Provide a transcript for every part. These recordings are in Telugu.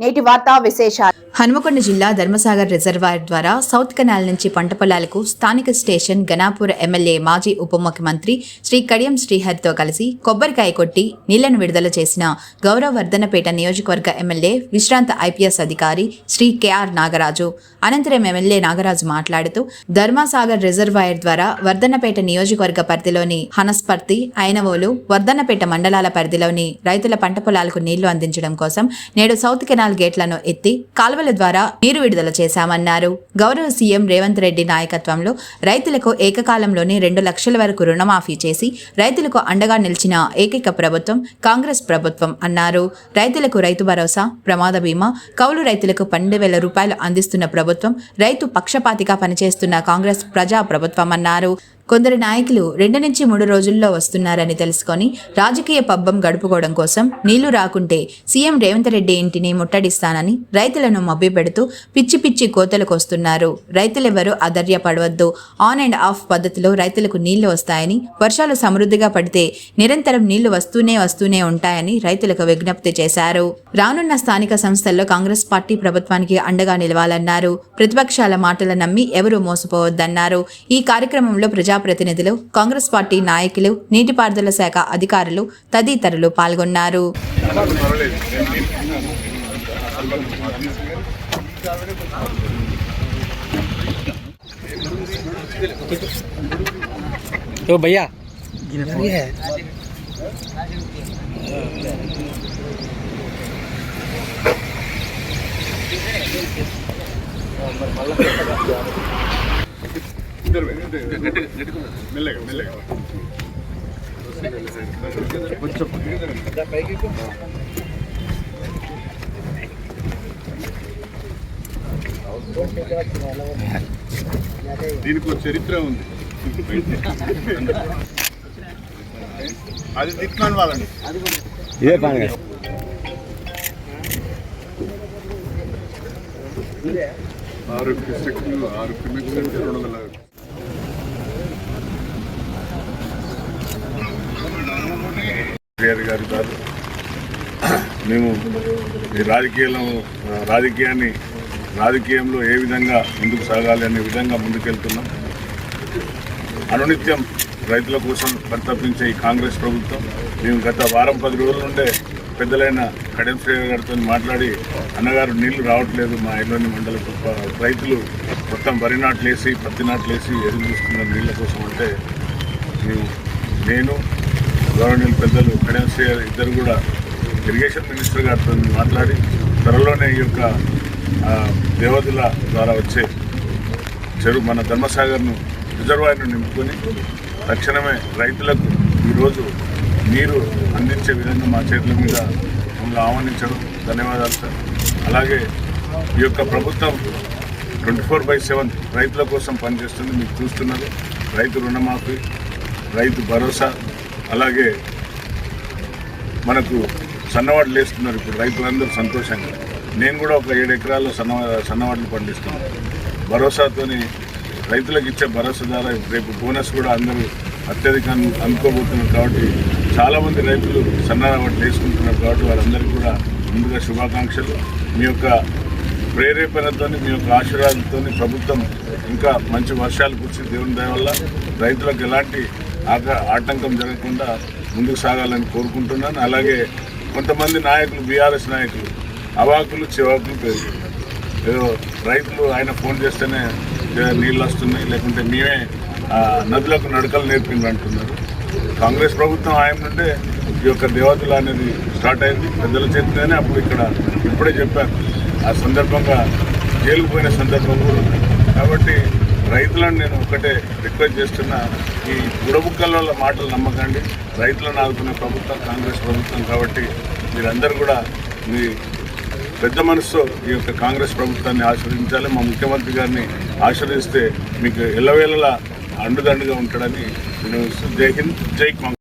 నేటి వార్తా విశేషాలు. హనుమకొండ జిల్లా ధర్మసాగర్ రిజర్వాయర్ ద్వారా సౌత్ కెనాల్ నుంచి పంట పొలాలకు స్థానిక స్టేషన్ గనాపూర్ ఎమ్మెల్యే మాజీ ఉప ముఖ్యమంత్రి శ్రీ కడియం శ్రీహరితో కలిసి కొబ్బరికాయ కొట్టి నీళ్ళను విడుదల చేసిన గౌరవ వర్ధనపేట నియోజకవర్గ ఎమ్మెల్యే విశ్రాంత ఐపీఎస్ అధికారి శ్రీ కెఆర్ నాగరాజు. అనంతరం ఎమ్మెల్యే నాగరాజు మాట్లాడుతూ ధర్మసాగర్ రిజర్వాయర్ ద్వారా వర్ధనపేట నియోజకవర్గ పరిధిలోని హనస్పర్తి ఐనవోలు వర్ధనపేట మండలాల పరిధిలోని రైతుల పంట పొలాలకు నీళ్ళు అందించడం కోసం నేడు సౌత్ కెనాల్ గేట్లను ఎత్తి కాలువల ద్వారా నీరు విడుదల చేశామన్నారు. గౌరవ సీఎం రేవంత్ రెడ్డి నాయకత్వంలో రైతులకు ఏకకాలంలోనే రెండు లక్షల వరకు రుణమాఫీ చేసి రైతులకు అండగా నిలిచిన ఏకైక ప్రభుత్వం కాంగ్రెస్ ప్రభుత్వం అన్నారు. రైతులకు రైతు భరోసా ప్రమాద బీమా కౌలు రైతులకు పన్నెండు వేల రూపాయలు అందిస్తున్న ప్రభుత్వం రైతు పక్షపాతిగా పనిచేస్తున్న కాంగ్రెస్ ప్రజా ప్రభుత్వం అన్నారు. కొందరు నాయకులు రెండు నుంచి మూడు రోజుల్లో వస్తున్నారని తెలుసుకొని రాజకీయ పబ్బం గడుపుకోవడం కోసం నీళ్ళు రాకుంటే సీఎం రేవంత్ రెడ్డి ఇంటిని ముట్టడిస్తానని రైతులను మభ్యపెడుతూ పిచ్చి పిచ్చి కోతలకు వస్తున్నారు. రైతులెవరూ అధర్యపడవద్దు. ఆన్ అండ్ ఆఫ్ పద్ధతిలో రైతులకు నీళ్ళు వస్తాయని వర్షాలు సమృద్ధిగా పడితే నిరంతరం నీళ్ళు వస్తూనే వస్తూనే ఉంటాయని రైతులకు విజ్ఞప్తి చేశారు. రానున్న స్థానిక సంస్థల్లో కాంగ్రెస్ పార్టీ ప్రభుత్వానికి అండగా నిలవాలన్నారు. ప్రతిపక్షాల మాటలు నమ్మి ఎవరూ మోసపోవద్దన్నారు. ఈ కార్యక్రమంలో ప్రజా ప్రజాప్రతినిధులు కాంగ్రెస్ పార్టీ నాయకులు నీటిపారుదల శాఖ అధికారులు తదితరులు పాల్గొన్నారు. మెల్లగా మెల్లగా దీనికి ఒక చరిత్ర ఉంది. అది తిట్టినాను వాళ్ళని. ఇదే పండుగ ఆరు క్రిస్టక్లు ఆరు అంటే రెండు వందల కేసీఆర్ గారు గారు మేము ఈ రాజకీయంలో రాజకీయాన్ని రాజకీయంలో ఏ విధంగా ముందుకు సాగాలి అనే విధంగా ముందుకెళ్తున్నాం. అనునిత్యం రైతుల కోసం పరితపించే ఈ కాంగ్రెస్ ప్రభుత్వం మేము గత వారం పది రోజుల నుండే పెద్దలైన కడెం శ్రేయ గారితో మాట్లాడి అన్నగారు నీళ్ళు రావట్లేదు మా ఇల్లోని మండల రైతులు మొత్తం వరి నాట్లు వేసి పత్తి నాట్లు వేసి ఎదురు చూస్తున్న నీళ్ళ కోసం అంటే మేము నేను గవర్నమెంట్ పెద్దలు కడెం శ్రేయ ఇద్దరు కూడా ఇరిగేషన్ మినిస్టర్ గారితో మాట్లాడి త్వరలోనే ఈ యొక్క దేవదుల దేవతల ద్వారా వచ్చే చెరువు మన ధర్మసాగర్ను రిజర్వాయర్ను నింపుకొని తక్షణమే రైతులకు ఈరోజు నీరు అందించే విధంగా మా చేతుల మీద మమ్మల్ని ఆహ్వానించడం ధన్యవాదాలు సార్. అలాగే ఈ యొక్క ప్రభుత్వం ట్వంటీ ఫోర్ బై సెవెన్ రైతుల కోసం పనిచేస్తుంది మీకు చూస్తున్నారు. రైతు రుణమాఫీ రైతు భరోసా అలాగే మనకు సన్నవాళ్ళు వేస్తున్నారు ఇప్పుడు రైతులందరూ సంతోషంగా. నేను కూడా ఒక ఏడు ఎకరాల్లో సన్న సన్నవాళ్ళు పండిస్తున్నాను. భరోసాతోని రైతులకు ఇచ్చే భరోసా ద్వారా రేపు బోనస్ కూడా అందరూ అత్యధికంగా అందుకోబోతున్నారు కాబట్టి చాలామంది రైతులు సన్నవాళ్ళు వేసుకుంటున్నారు కాబట్టి వారందరికీ కూడా ముందుగా శుభాకాంక్షలు. మీ యొక్క ప్రేరేపణతో మీ యొక్క ఆశీర్వాదంతో ప్రభుత్వం ఇంకా మంచి వర్షాలు కురిసి దేవుని దయ వల్ల రైతులకు ఎలాంటి ఆటంకం జరగకుండా ముందుకు సాగాలని కోరుకుంటున్నాను. అలాగే కొంతమంది నాయకులు బీఆర్ఎస్ నాయకులు అవాకులు చివాకులు పెరుగుతున్నారు ఏదో రైతులు ఆయన ఫోన్ చేస్తేనే నీళ్ళు వస్తున్నాయి లేకుంటే మేమే ఆ, నదులకు నడకలు నేర్పింది అంటున్నారు. కాంగ్రెస్ ప్రభుత్వం ఆయన నుండే ఈ యొక్క దేవతలు అనేది స్టార్ట్ అయింది. పెద్దల చేతిలోనే అప్పుడు ఇక్కడ ఇప్పుడే చెప్పారు. ఆ సందర్భంగా జైలుకు పోయిన సందర్భం కూడా కాబట్టి రైతులను నేను ఒకటే రిక్వెస్ట్ చేస్తున్నా. ఈ బుడబుక్కల మాటలు నమ్మకండి. రైతులను ఆదుకునే ప్రభుత్వం కాంగ్రెస్ ప్రభుత్వం కాబట్టి మీరందరూ కూడా మీ పెద్ద మనసుతో ఈ యొక్క కాంగ్రెస్ ప్రభుత్వాన్ని ఆశీర్వదించాలి మా ముఖ్యమంత్రి గారిని ఆశీర్వదిస్తే మీకు ఎల్లవేళలా అండుదండుగా ఉంటాడని నేను జై హింద్ జై కాంగ్రెస్.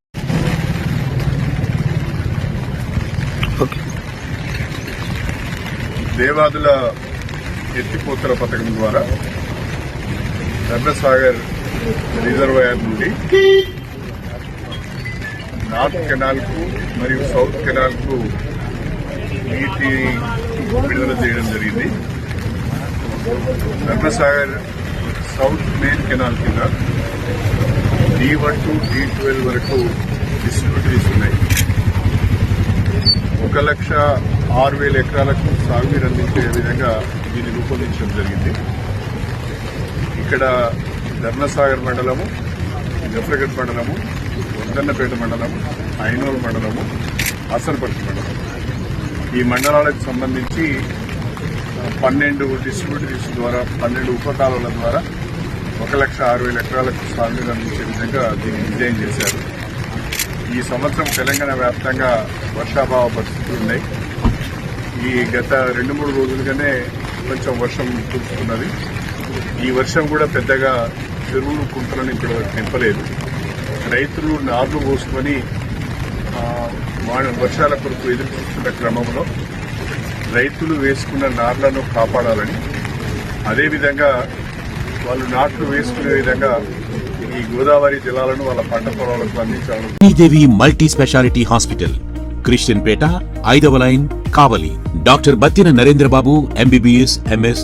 దేవాదుల ఎత్తిపోతల పథకం ద్వారా ధర్మసాగర్ రిజర్వాయర్ నుండి నార్త్ కెనాల్కు మరియు సౌత్ కెనాల్కు నీటి విడుదల చేయడం జరిగింది. నర్మసాగర్ సౌత్ మెయిన్ కెనాల్ కింద D one to D twelve వరకు డిస్ట్రిబ్యూటరీస్ ఉన్నాయి ఒక లక్ష ఆరు వేల ఎకరాలకు సాగునీరు అందించే విధంగా దీన్ని రూపొందించడం జరిగింది. ఇక్కడ ధర్మసాగర్ మండలము జఫ్రగడ్ మండలము వందన్నపేట మండలం ఐనూరు మండలము అసర్పర్తి మండలం ఈ మండలాలకు సంబంధించి పన్నెండు డిస్ట్రిబ్యూటరీస్ ద్వారా పన్నెండు ఉపకాలువల ద్వారా ఒక లక్ష ఆరు వేల ఎకరాలకు సాగునీరు అందించే విధంగా దీన్ని డిజైన్ చేశారు. ఈ సంవత్సరం తెలంగాణ వ్యాప్తంగా వర్షాభావ పరిస్థితులు ఉన్నాయి. ఈ గత రెండు మూడు రోజులుగానే కొంచెం వర్షం కురుస్తున్నది. ఈ వర్షం కూడా పెద్దగా చెరువులు కుంటలను ఇక్కడ నింపలేదు రైతులు నార్లు పోసుకొని వర్షాల కొరకు ఎదురు చూస్తున్న క్రమంలో రైతులు వేసుకున్న నార్లను కాపాడాలని అదేవిధంగా వాళ్ళు నాట్లు వేసుకునే విధంగా ఈ గోదావరి జలాలను వాళ్ళ పంట పొలాలకు అందించాలని. Devi multi speciality hospital Christian Peta ఐదవ line Kavali. Doctor Battina Narendrababu MBBS MS